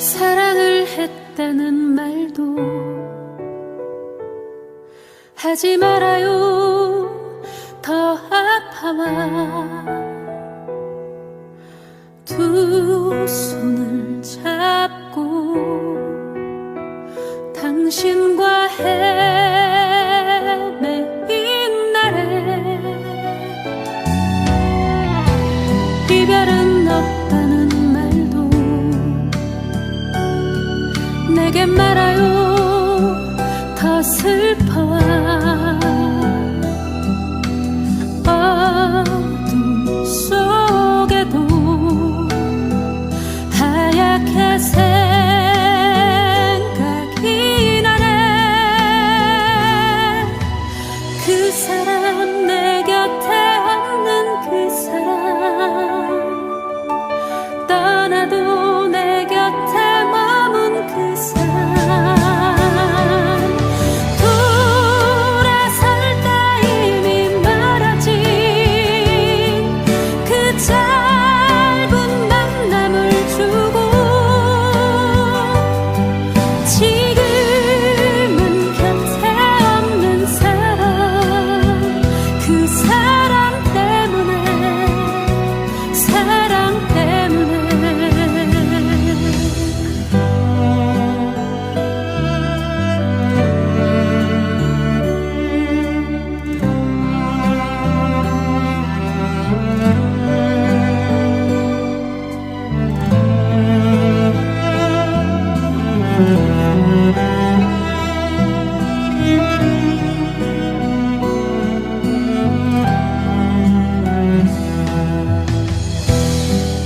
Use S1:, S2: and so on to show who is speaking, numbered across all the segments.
S1: 사랑을 했다는 말도 하지 말아요. 더 아파와 내게 말아요. 더 슬퍼.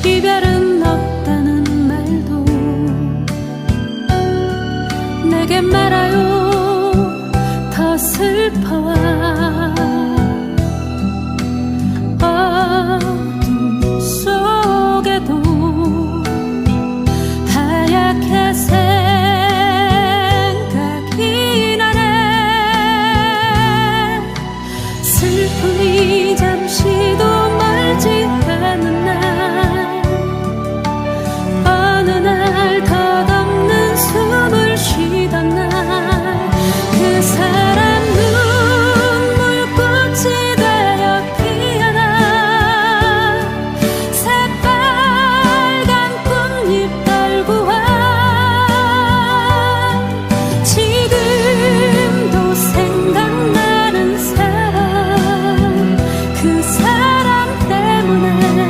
S1: 이별은 없다는 말도 내게 말. でもない